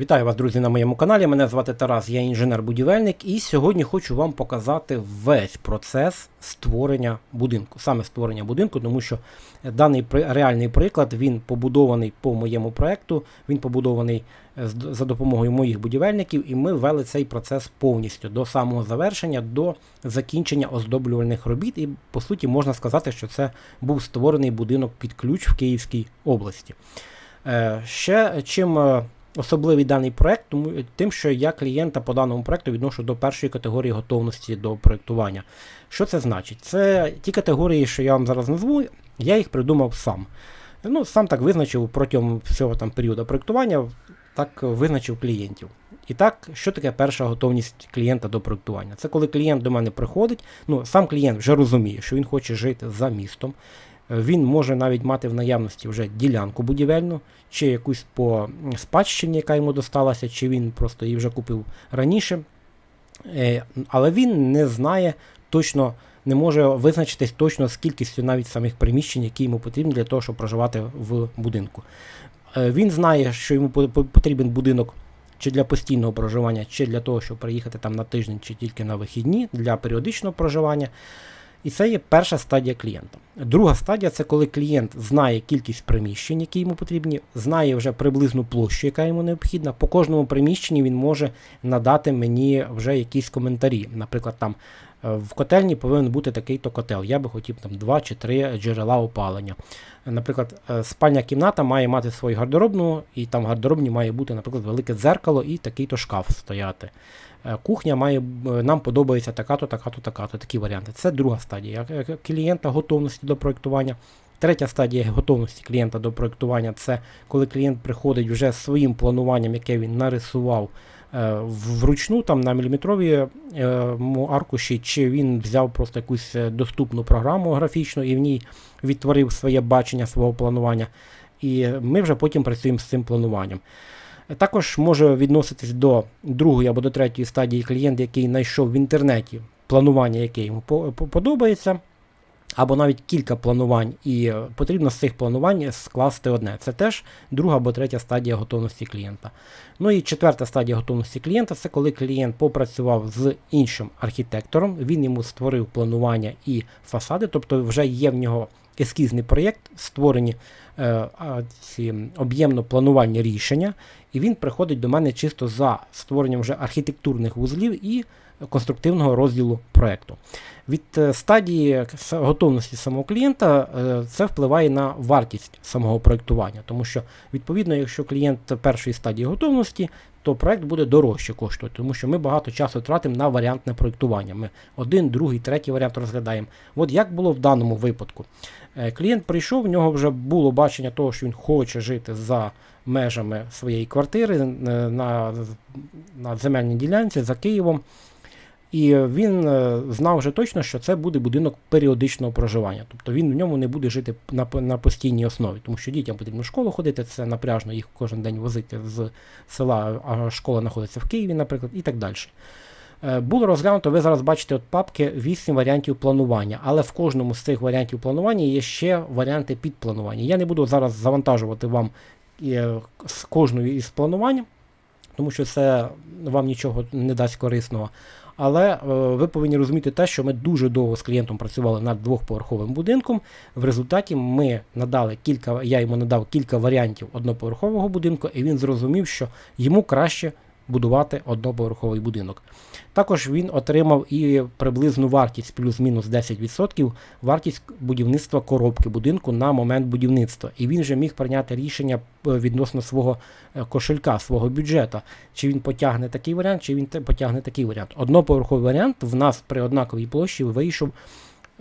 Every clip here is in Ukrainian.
Вітаю вас, друзі, на моєму каналі. Мене звати Тарас, я інженер-будівельник, і сьогодні хочу вам показати весь процес створення будинку. Саме створення будинку, тому що даний реальний приклад він побудований по моєму проекту, він побудований е, за допомогою моїх будівельників, і ми ввели цей процес повністю до самого завершення, до закінчення оздоблювальних робіт. І по суті можна сказати, що це був створений будинок під ключ в Київській області. Е, Ще чим е, особливий даний проект, тому тим, що я клієнта по даному проекту відношу до першої категорії готовності до проектування. Що це значить? Це ті категорії, що я вам зараз назву, я їх придумав сам. Ну, сам так визначив протягом всього там періоду проектування, так визначив клієнтів. І так, що таке перша готовність клієнта до проектування? Це коли клієнт до мене приходить, ну сам клієнт вже розуміє, що він хоче жити за містом. Він може навіть мати в наявності вже ділянку будівельну, чи якусь по спадщині, яка йому досталася, чи він просто її вже купив раніше. Е, Але він не знає точно, не може визначитись точно з кількістю навіть самих приміщень, які йому потрібні для того, щоб проживати в будинку. Е, Він знає, що йому по- по- потрібен будинок чи для постійного проживання, чи для того, щоб приїхати там на тиждень, чи тільки на вихідні для періодичного проживання. І це є перша стадія клієнта. Друга стадія це коли клієнт знає кількість приміщень, які йому потрібні, знає вже приблизну площу, яка йому необхідна. По кожному приміщенні він може надати мені вже якісь коментарі. Наприклад, там в котельні повинен бути такий-то котел. Я би хотів там два чи три джерела опалення. Е, Наприклад, е, спальня кімната має мати свою гардеробну, і там в гардеробні має бути, наприклад, велике дзеркало і такий-то шкаф стояти. Е, Кухня має нам подобається така-то, така-то, така-то. Такі варіанти. Це друга стадія е, е, клієнта готовності до проєктування. Третя стадія готовності клієнта до проєктування це коли клієнт приходить вже з своїм плануванням, яке він нарисував е, вручну там на міліметрові е, аркуші, чи він взяв просто якусь е, доступну програму графічну і в ній відтворив своє бачення свого планування. І ми вже потім працюємо з цим плануванням. Також може відноситись до другої або до третьої стадії клієнт, який знайшов в інтернеті планування, яке йому по- по- подобається, або навіть кілька планувань, і е, потрібно з цих планувань скласти одне. Це теж друга або третя стадія готовності клієнта. Ну і четверта стадія готовності клієнта це коли клієнт попрацював з іншим архітектором, він йому створив планування і фасади, тобто вже є в нього ескізний проєкт, створені е, ці об'ємно-планувальні рішення, і він приходить до мене чисто за створенням вже архітектурних вузлів і конструктивного розділу проєкту. Від е, стадії готовності самого клієнта е, це впливає на вартість самого проєктування, тому що, відповідно, якщо клієнт першої стадії готовності, то проєкт буде дорожче коштувати, тому що ми багато часу тратимо на варіантне проєктування. Ми один, другий, третій варіант розглядаємо. От як було в даному випадку. Е, Клієнт прийшов, в нього вже було бачення того, що він хоче жити за межами своєї квартири на, на земельній ділянці за Києвом. І він е, знав вже точно, що це буде будинок періодичного проживання. Тобто він в ньому не буде жити на, на постійній основі, тому що дітям потрібно в школу ходити, це напряжно їх кожен день возити з села, а школа знаходиться в Києві, наприклад, і так далі. Е, Було розглянуто, ви зараз бачите от папки 8 варіантів планування, але в кожному з цих варіантів планування є ще варіанти підпланування. Я не буду зараз завантажувати вам е, з кожною із планувань, тому що це вам нічого не дасть корисного. Але е, ви повинні розуміти те, що ми дуже довго з клієнтом працювали над двохповерховим будинком. В результаті ми надали кілька, я йому надав кілька варіантів одноповерхового будинку, і він зрозумів, що йому краще будувати одноповерховий будинок. Також він отримав і приблизну вартість плюс-мінус 10% вартість будівництва коробки будинку на момент будівництва. І він вже міг прийняти рішення е, відносно свого е, кошелька, свого бюджету, чи він потягне такий варіант, чи він потягне такий варіант. Одноповерховий варіант в нас при однаковій площі вийшов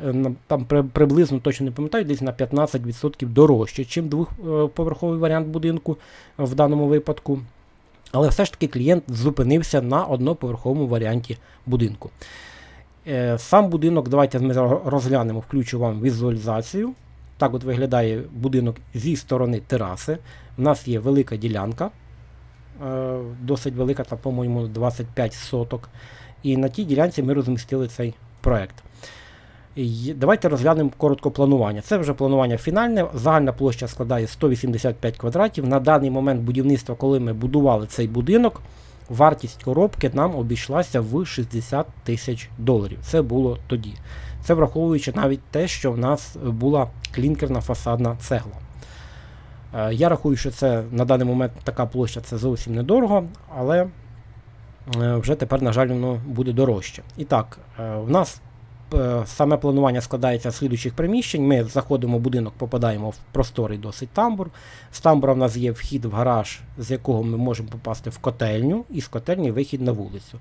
е, там приблизно точно не пам'ятаю, десь на 15% дорожче, ніж двохповерховий варіант будинку в даному випадку. Але все ж таки клієнт зупинився на одноповерховому варіанті будинку. Е, Сам будинок, давайте ми розглянемо, включу вам візуалізацію. Так от виглядає будинок зі сторони тераси. У нас є велика ділянка, е, досить велика, там, по-моєму, 25 соток. І на тій ділянці ми розмістили цей проект. Давайте розглянемо коротко планування. Це вже планування фінальне. Загальна площа складає 185 квадратів. На даний момент будівництва, коли ми будували цей будинок, вартість коробки нам обійшлася в 60 тисяч доларів. Це було тоді. Це враховуючи навіть те, що в нас була клінкерна фасадна цегла. Е, Я рахую, що це на даний момент така площа це зовсім недорого, але е, вже тепер, на жаль, воно буде дорожче. І так, е, в нас саме планування складається з слідуючих приміщень. Ми заходимо в будинок, попадаємо в просторий досить тамбур. З тамбура в нас є вхід в гараж, з якого ми можемо попасти в котельню, і з котельні вихід на вулицю.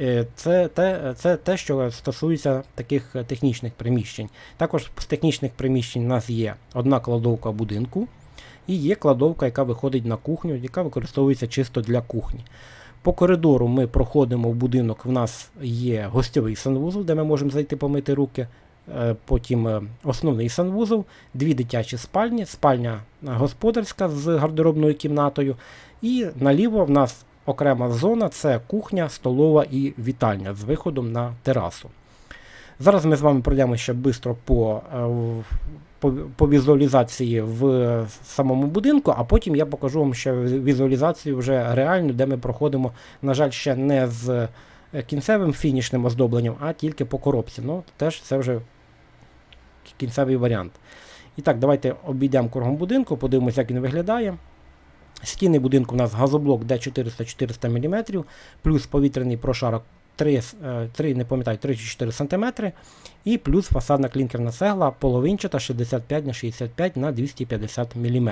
Е, Це те, це те, що стосується таких е, технічних приміщень. Також з технічних приміщень у нас є одна кладовка будинку, і є кладовка, яка виходить на кухню, яка використовується чисто для кухні. По коридору ми проходимо в будинок, в нас є гостьовий санвузол, де ми можемо зайти помити руки. Е, Потім е, основний санвузол, дві дитячі спальні, спальня е, господарська з гардеробною кімнатою. І наліво в нас окрема зона це кухня, столова і вітальня з виходом на терасу. Зараз ми з вами пройдемо ще швидко по, по, по візуалізації в самому будинку, а потім я покажу вам ще візуалізацію вже реальну, де ми проходимо, на жаль, ще не з е, кінцевим фінішним оздобленням, а тільки по коробці. Ну, теж це вже кінцевий варіант. І так, давайте обійдемо кругом будинку, подивимося, як він виглядає. Стіни будинку у нас газоблок D400-400 мм, плюс повітряний прошарок 3, 3 не пам'ятаю, 3 чи 4 см, і плюс фасадна клінкерна цегла половинчата 65 на 65 на 250 мм.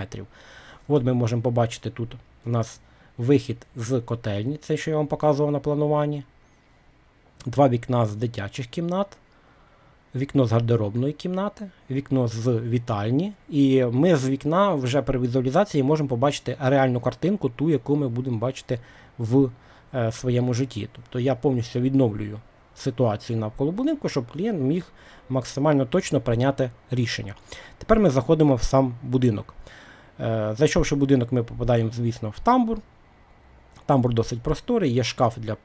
От ми можемо побачити тут у нас вихід з котельні, це що я вам показував на плануванні. Два вікна з дитячих кімнат, вікно з гардеробної кімнати, вікно з вітальні. І ми з вікна вже при візуалізації можемо побачити реальну картинку, ту, яку ми будемо бачити в е, своєму житті. Тобто я повністю відновлюю ситуацію навколо будинку, щоб клієнт міг максимально точно прийняти рішення. Тепер ми заходимо в сам будинок. Е, Зайшовши в будинок, ми попадаємо, звісно, в тамбур. Тамбур досить просторий, є шкаф для е,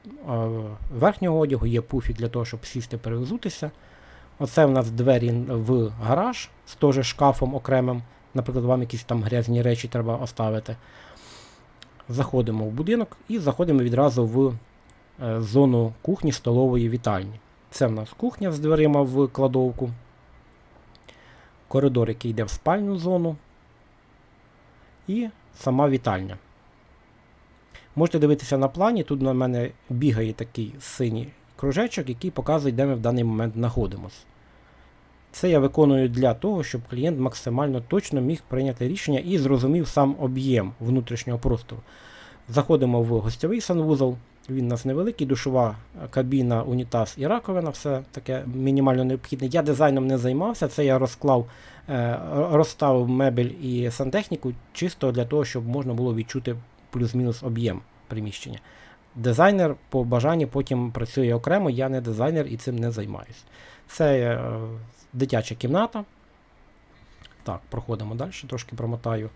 верхнього одягу, є пуфік для того, щоб сісти перевзутися. Оце в нас двері в гараж з теж шкафом окремим. Наприклад, вам якісь там грязні речі треба оставити. Заходимо в будинок і заходимо відразу в е, зону кухні столової вітальні. Це в нас кухня з дверима в кладовку. Коридор, який йде в спальну зону. І сама вітальня. Можете дивитися на плані, тут на мене бігає такий синій кружечок, який показує, де ми в даний момент знаходимося. Це я виконую для того, щоб клієнт максимально точно міг прийняти рішення і зрозумів сам об'єм внутрішнього простору. Заходимо в гостьовий санвузол, він у нас невеликий, душова кабіна, унітаз і раковина, все таке мінімально необхідне. Я дизайном не займався, це я розклав, е, розставив мебель і сантехніку чисто для того, щоб можна було відчути плюс-мінус об'єм приміщення. Дизайнер по бажанні потім працює окремо, я не дизайнер і цим не займаюся. Це е, дитяча кімната. Так, проходимо далі, трошки промотаю.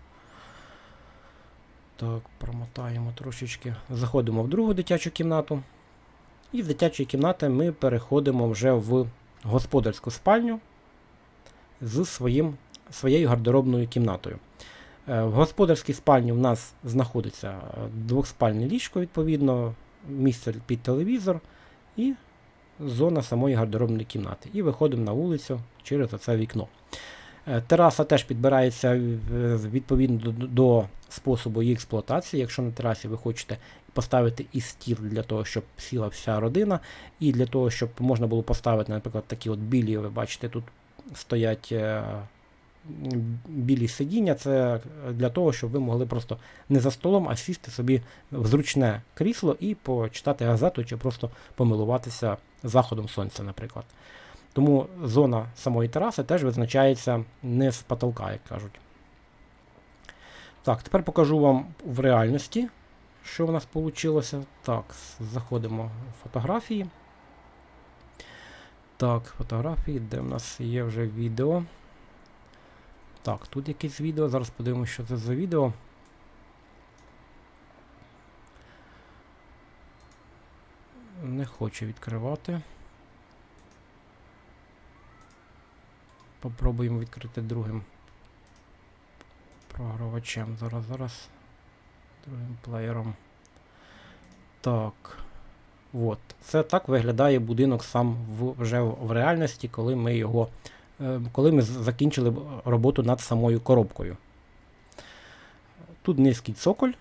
Так, промотаємо трошечки. Заходимо в другу дитячу кімнату. І з дитячої кімнати ми переходимо вже в господарську спальню з своїм, своєю гардеробною кімнатою. Е, В господарській спальні в нас знаходиться е, двохспальне ліжко, відповідно, місце під телевізор і зона самої гардеробної кімнати. І виходимо на вулицю через це вікно. Е, Тераса теж підбирається е, відповідно до, способу її експлуатації. Якщо на терасі ви хочете поставити і стіл для того, щоб сіла вся родина, і для того, щоб можна було поставити, наприклад, такі от білі, ви бачите, тут стоять е, білі сидіння. Це для того, щоб ви могли просто не за столом, а сісти собі в зручне крісло і почитати газету чи просто помилуватися заходом сонця, наприклад. Тому зона самої тераси теж визначається не з потолка, як кажуть. Так, тепер покажу вам в реальності, що в нас вийшло. Так, заходимо в фотографії. Так, фотографії, де в нас є вже відео. Так, тут якесь відео. Зараз подивимося, що це за відео. Не хоче відкривати. Попробуємо відкрити другим програвачем. Зараз, зараз. Другим плеєром. Так. От. Це так виглядає будинок сам в, вже в реальності, коли ми його. Е, Коли ми закінчили роботу над самою коробкою. Тут низький цоколь.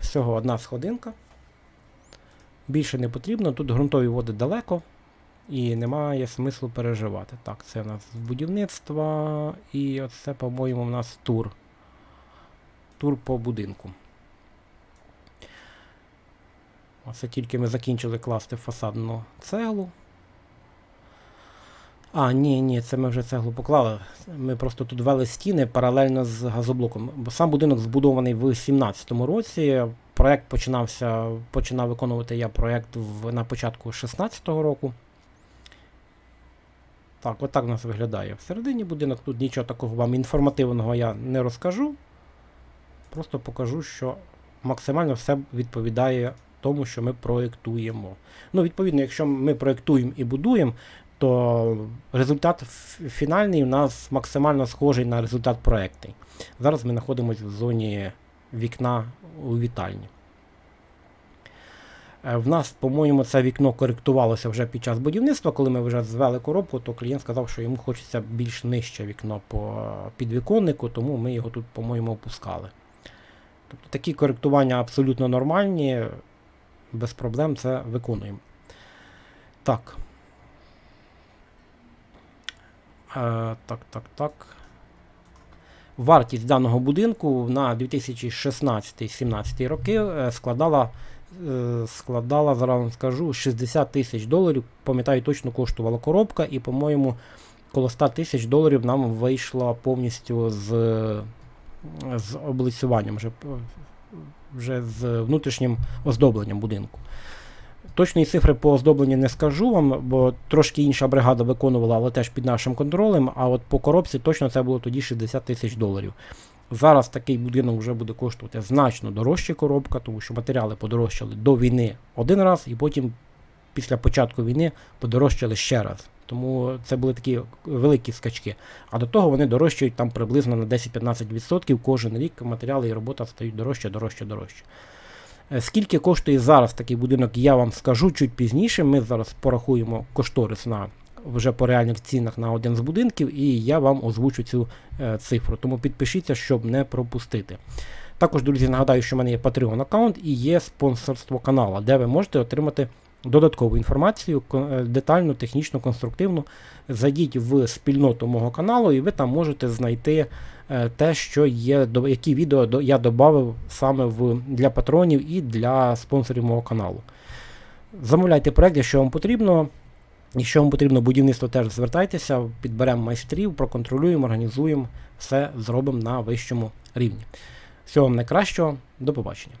Всього одна сходинка. Більше не потрібно. Тут ґрунтові води далеко. І немає смислу переживати. Так, це у нас з будівництва. І оце, по-моєму, у нас тур. Тур по будинку. Оце тільки ми закінчили класти фасадну цеглу. А, ні, ні, це ми вже цеглу поклали. Ми просто тут ввели стіни паралельно з газоблоком. Бо сам будинок збудований в 2017 році. Проект починався, починав виконувати я проект в, на початку 2016 року. Так, отак у нас виглядає. Всередині будинок тут нічого такого вам інформативного я не розкажу. Просто покажу, що максимально все відповідає тому, що ми проєктуємо. Ну, відповідно, якщо ми проєктуємо і будуємо, то результат фінальний у нас максимально схожий на результат проєктний. Зараз ми знаходимося в зоні вікна у вітальні. Е, В нас, по-моєму, це вікно коректувалося вже під час будівництва. Коли ми вже звели коробку, то клієнт сказав, що йому хочеться більш нижче вікно по підвіконнику, тому ми його тут, по-моєму, опускали. Тобто такі коректування абсолютно нормальні, без проблем це виконуємо. Так. Е, так, так, так. Вартість даного будинку на 2016-17 роки е, складала, е, складала, зараз вам скажу, 60 тисяч доларів. Пам'ятаю, точно коштувала коробка, і, по-моєму, коло 100 тисяч доларів нам вийшло повністю з, з облицюванням, вже, вже з внутрішнім оздобленням будинку. Точної цифри по оздобленню не скажу вам, бо трошки інша бригада виконувала, але теж під нашим контролем. А от по коробці точно це було тоді 60 тисяч доларів. Зараз такий будинок вже буде коштувати значно дорожче коробка, тому що матеріали подорожчали до війни один раз, і потім після початку війни подорожчали ще раз. Тому це були такі великі скачки. А до того вони дорожчають там приблизно на 10-15% кожен рік матеріали і робота стають дорожче, дорожче, дорожче. Е, Скільки коштує зараз такий будинок, я вам скажу чуть пізніше. Ми зараз порахуємо кошторис на вже по реальних цінах на один з будинків, і я вам озвучу цю е, цифру. Тому підпишіться, щоб не пропустити. Також, друзі, нагадаю, що в мене є Patreon аккаунт і є спонсорство каналу, де ви можете отримати додаткову інформацію, е, детальну, технічну, конструктивну. Зайдіть в спільноту мого каналу, і ви там можете знайти е, те, що є, які відео я додав саме в, для патронів і для спонсорів мого каналу. Замовляйте проект, якщо вам потрібно. Якщо вам потрібно будівництво, теж звертайтеся, підберемо майстрів, проконтролюємо, організуємо, все зробимо на вищому рівні. Всього вам найкращого, до побачення.